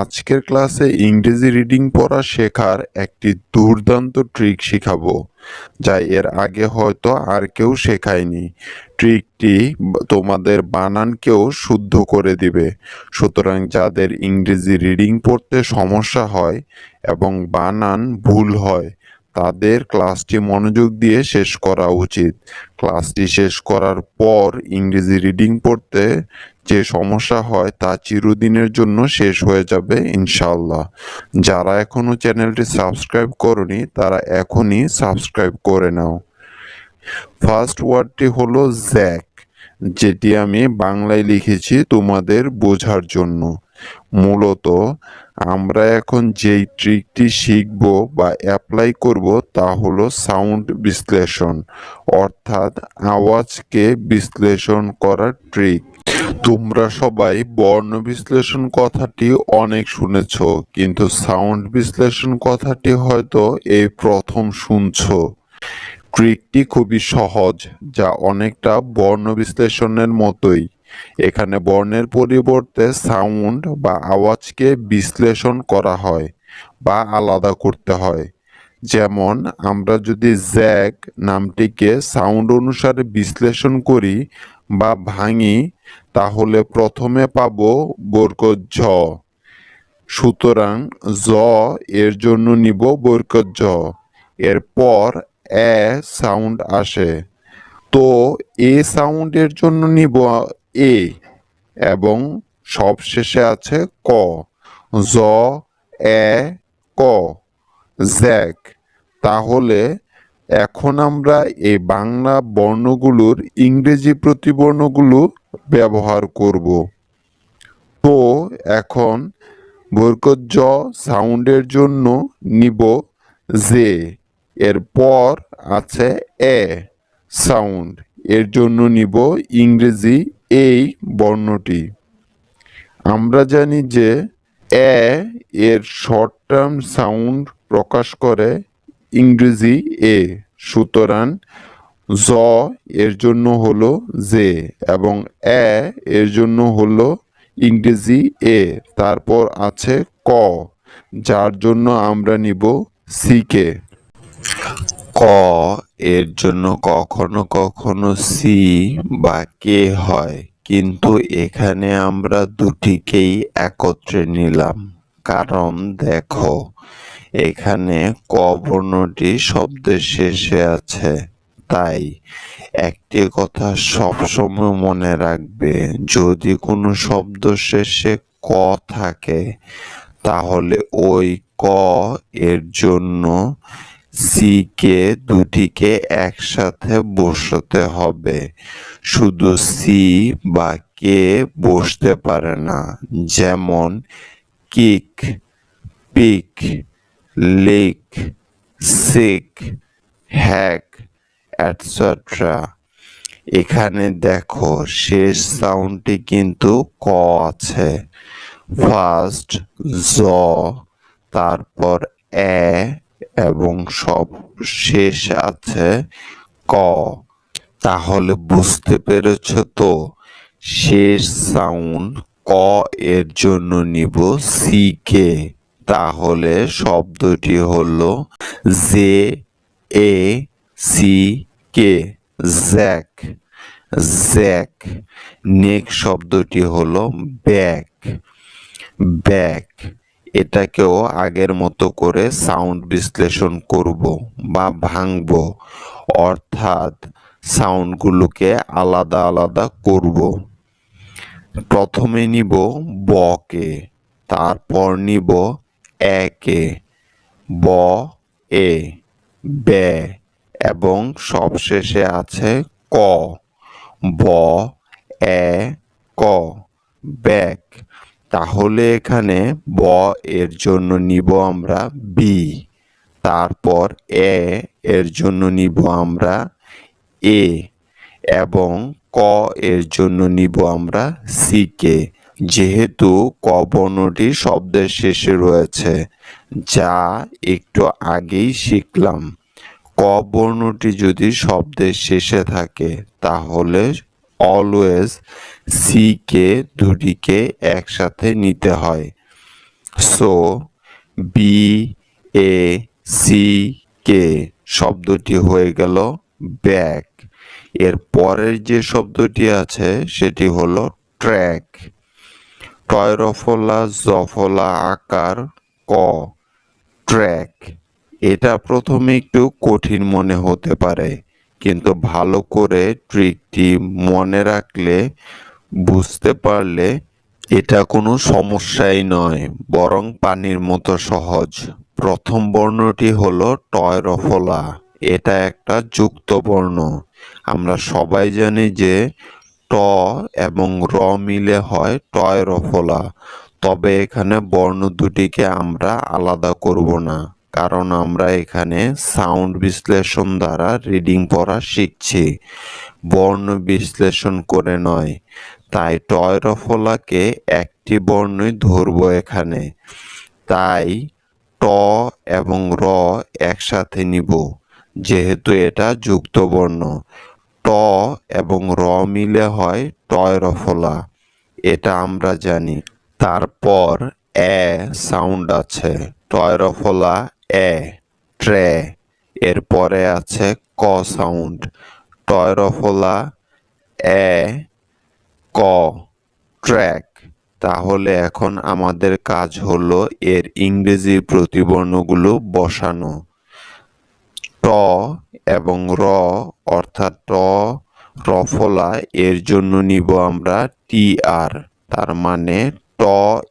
আজকের ক্লাসে ইংরেজি রিডিং পড়া শেখার একটি দুর্দান্ত ট্রিক শিখাবো, যা এর আগে হয়তো আর কেউ শেখায়নি। ট্রিকটি তোমাদের বানানকেও শুদ্ধ করে দিবে। সুতরাং যাদের ইংরেজি রিডিং পড়তে সমস্যা হয় এবং বানান ভুল হয় তাদের ক্লাসটি মনোযোগ দিয়ে শেষ করা উচিত। ক্লাসটি শেষ করার পর ইংরেজি রিডিং পড়তে যে সমস্যা হয় তা চিরদিনের জন্য শেষ হয়ে যাবে ইনশাল্লাহ যারা এখনও চ্যানেলটি সাবস্ক্রাইব করনি, তারা এখনই সাবস্ক্রাইব করে নাও। ফার্স্ট ওয়ার্ডটি হলো জ্যাক যেটি আমি বাংলায় লিখেছি তোমাদের বোঝার জন্য। মূলত আমরা এখন যেই ট্রিকটি শিখব বা অ্যাপ্লাই করব তা হলো সাউন্ড বিশ্লেষণ, অর্থাৎ আওয়াজকে বিশ্লেষণ করার ট্রিক তোমরা সবাই বর্ণ বিশ্লেষণ কথাটি অনেক শুনেছ, কিন্তু সাউন্ড বিশ্লেষণ কথাটি হয়তো এই প্রথম শুনছো। ট্রিকটি খুবই সহজ, যা অনেকটা বর্ণ বিশ্লেষণের মতোই। এখানে বর্ণের পরিবর্তে সাউন্ড বা আওয়াজকে বিশ্লেষণ করা হয় বা আলাদা করতে হয়। যেমন, আমরা যদি জ্যাক নামটিকে সাউন্ড অনুসারে বিশ্লেষণ করি বা ভাঙি, তাহলে প্রথমে পাব বরকত ঝ সুতরাং জ এর জন্য নিব বরকত জ এরপর এ সাউন্ড আসে। তো এ সাউন্ডের জন্য নিব এ এবং সব শেষে আছে ক। জ, এ, ক। জ্যাক। তাহলে এখন আমরা এই বাংলা বর্ণগুলোর ইংরেজি প্রতিবর্ণগুলো ব্যবহার করব। তো এখন বরকত জ সাউন্ডের জন্য নিব জে এরপর আছে এ সাউন্ড। এর জন্য নিব ইংরেজি এই বর্ণটি। আমরা জানি যে এ এর শর্ট টার্ম সাউন্ড প্রকাশ করে ইংরেজি এ, সুতরাং জ এর জন্য হলো জে এবং এ এর জন্য হলো ইংরেজি এ, তারপর আছে ক, যার জন্য আমরা নিব সিকে ক। এর জন্য কখনো কখনো সি বা কে হয়। কিন্তু এখানে আমরা দুটিকেই একত্রে নিলাম। কারণ দেখো, এখানে ক বর্ণটি শব্দের শেষে আছে। তাই একটি কথা সবসময় মনে রাখবে, যদি কোনো শব্দ শেষে ক থাকে, তাহলে ওই ক এর জন্য সি কে দুটিকে একসাথে বসাতে হবে। শুধু সি বা কে বসতে পারে না, যেমন kick, pick, lick, sick, hack etcetera এখানে দেখো, শেষ সাউন্ডটি কিন্তু ক আছে। ফার্স্ট, জ, তারপর এ এবং সব শেষ আছে ক। তাহলে বুঝতে পেরেছ তো, শেষ সাউন্ড ক এর জন্য নিব সি কে তাহলে শব্দটি হলো J A C K jack jack neck শব্দটি হলো ব্যাক ব্যাক এটাকেও আগের মতো করে সাউন্ড বিশ্লেষণ করব বা ভাঙব। অর্থাৎ সাউন্ডগুলোকে আলাদা আলাদা করব। প্রথমে নিব বকে, তারপর নিব একে, ব, এ, বে এবং সবশেষে আছে ক। ব, এ, ক, ব্যাক। তাহলে এখানে ব এর জন্য নিব আমরা বি তারপর এ এর জন্য নিব আমরা এ এবং ক এর জন্য নিব আমরা সিকে যেহেতু ক বর্ণটি শব্দের শেষে রয়েছে, যা একটু আগেই শিখলাম। ক বর্ণটি যদি শব্দের শেষে থাকে, তাহলে অলওয়েজ সি কে দুটিকে একসাথে নিতে হয়। So B A C K শব্দটি হয়ে গেল ব্যাক এর পরের যে শব্দটি আছে, সেটি হলো ট্র্যাক টয়রফলা, জফলা, আকার, ক ট্র্যাক এটা প্রথমে একটু কঠিন মনে হতে পারে, কিন্তু ভালো করে ট্রিকটি মনে রাখলে বুঝতে পারলে এটা কোনো সমস্যাই নয়, বরং পানির মতো সহজ। প্রথম বর্ণটি হলো টয়রফলা। এটা একটা যুক্ত বর্ণ আমরা সবাই জানি যে ট এবং র মিলে হয় টয়রফলা। তবে এখানে বর্ণ দুটিকে আমরা আলাদা করব না, কারণ আমরা এখানে সাউন্ড বিশ্লেষণ দ্বারা রিডিং পড়া শিখছি। বর্ণ বিশ্লেষণ করে নয় তাই টয়রফলাকে একটি বর্ণই ধরব এখানে। তাই ট এবং র একসাথে নিব, যেহেতু এটা যুক্ত বর্ণ ট এবং র মিলে হয় টয়রফলা, এটা আমরা জানি। তারপর এ সাউন্ড আছে, টয়রফলা, এ, ট্রে, এরপরে আছে ক সাউন্ড। টয়রফলা, এ ক ট্র্যাক তাহলে এখন আমাদের কাজ হলো এর ইংরেজি প্রতিবর্ণগুলো বসানো। ট এবং র, অর্থাৎ ট রফলা এর জন্য নিব আমরা টি আর। তার মানে ট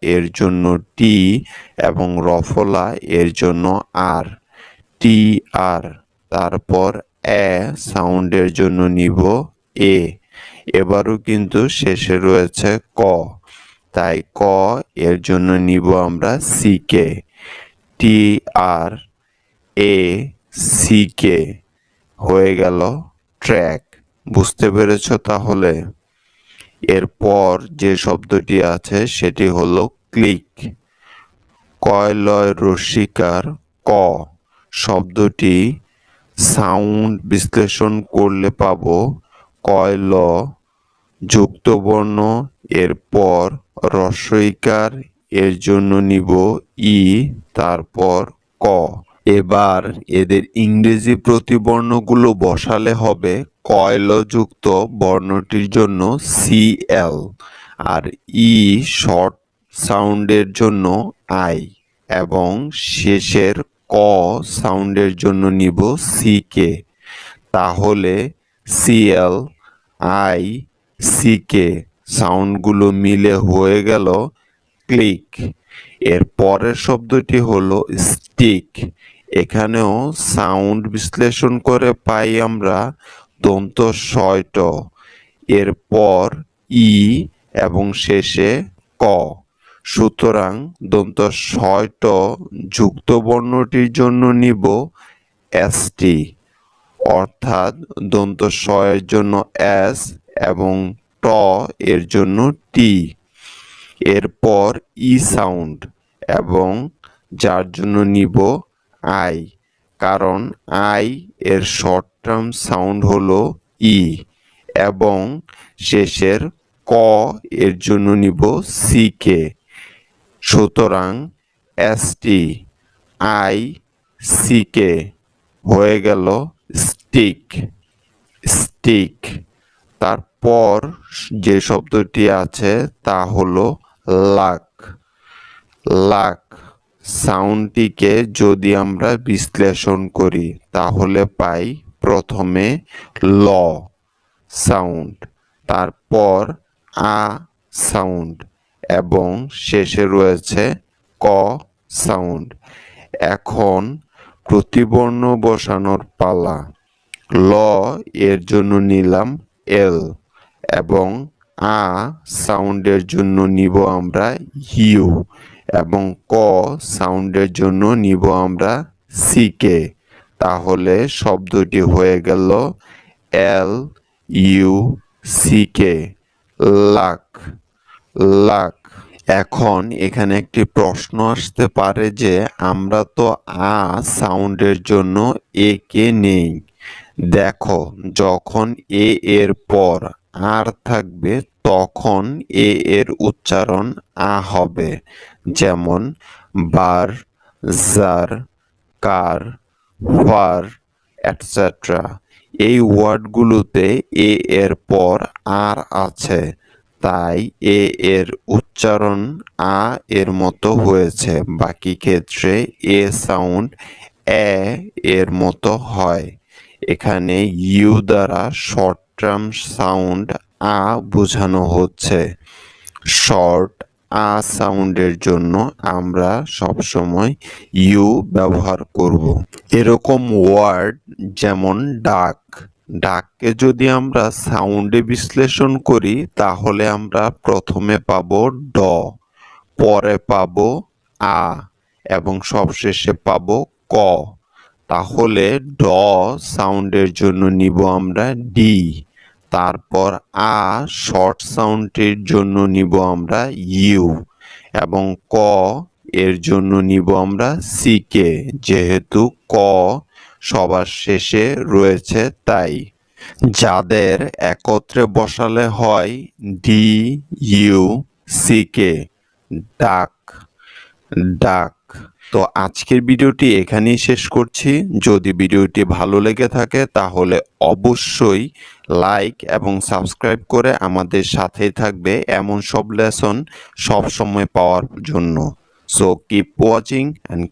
এর জন্য টি এবং রফলা এর জন্য আর। টি আর। তারপর এ সাউন্ডের জন্য নিব এ। এবারও কিন্তু শেষে রয়েছে ক। তাই ক এর জন্য নিব আমরা সিকে টি আর এ সিকে হয়ে গেল ট্র্যাক বুঝতে পেরেছ তাহলে? এরপর যে শব্দটি আছে সেটি হলো ক্লিক কয়লয় রসিকার ক। শব্দটি সাউন্ড বিশ্লেষণ করলে পাবো কয়ল যুক্তবর্ণ এরপর রস্বইকার এর জন্য নিব ই, তারপর ক। এবার এদের ইংরেজি প্রতিবর্ণগুলো বসালে হবে কয়লযুক্ত বর্ণটির জন্য সি এল আর ই শর্ট সাউন্ডের জন্য আই এবং শেষের ক সাউন্ডের জন্য নিব সি কে। তাহলে C L I C K সাউন্ডগুলো মিলে হয়ে গেল ক্লিক এর পরের শব্দটি হলো স্টিক এখানেও সাউন্ড বিশ্লেষণ করে পাই আমরা দন্ত শয়ট এরপর ই এবং শেষে ক। সুতরাং দন্ত শয়ট যুক্ত বর্ণটির জন্য নিব এসটি অর্থাৎ দন্ত শয়ের জন্য এস এবং ট এর জন্য টি। এরপর ই সাউন্ড এবং যার জন্য নিব আই। কারণ আই এর শর্ট টার্ম সাউন্ড হলো ই এবং শেষের ক এর জন্য নিব সি কে। সুতরাং এসটি আই, সি কে হয়ে গেল স্টিক স্টিক তারপর যে শব্দটি আছে তা হলো লাক। লাক সাউন্ডটিকে যদি আমরা বিশ্লেষণ করি, তাহলে পাই প্রথমে ল সাউন্ড, তারপর আ সাউন্ড, এবং শেষে রয়েছে ক সাউন্ড। এখন প্রতিবর্ণ বসানোর পালা। ল এর জন্য নিলাম এল এবং আ সাউন্ডের জন্য নিব আমরা ইউ এবং ক সাউন্ডের জন্য নিব আমরা সিকে তাহলে শব্দটি হয়ে গেল L, U C K luck luck. এখন এখানে একটি প্রশ্ন আসতে পারে যে আমরা তো আ সাউন্ডের জন্য এ কে নেই। দেখো, যখন এ এর পর আর থাকবে, তখন এ এর উচ্চারণ আ হবে। যেমন, bar, jar, car, where etcetera এই ওয়ার্ডগুলোতে এ এর পর আর আছে। তাই এ এর উচ্চারণ আ এর মতো হয়েছে। বাকি ক্ষেত্রে এ সাউন্ড এ এর মতো হয়। এখানে ইউ দ্বারা শর্ট টার্ম সাউন্ড আ বোঝানো হচ্ছে। শর্ট আ সাউন্ডের জন্য আমরা সবসময় ইউ ব্যবহার করব। এরকম ওয়ার্ড যেমন ডাক ডাককে যদি আমরা সাউন্ডে বিশ্লেষণ করি, তাহলে আমরা প্রথমে পাবো ড পরে পাবো আ, এবং সবশেষে পাবো ক। তাহলে ড সাউন্ডের জন্য নিব আমরা ডি তারপর আ শর্ট সাউন্ডের জন্য নিব আমরা ইউ, এবং ক এর জন্য নিব আমরা সিকে যেহেতু ক সবার শেষে রয়েছে তাই। যাদের একত্রে বসালে হয় ডি ইউ সিকে ডাক ডাক তো আজকের ভিডিওটি এখানেই শেষ করছি। যদি ভিডিওটি ভালো লেগে থাকে, তাহলে অবশ্যই লাইক এবং সাবস্ক্রাইব করে আমাদের সাথেই থাকবে এমন সব লেসন সব সময় পাওয়ার জন্য। So keep watching and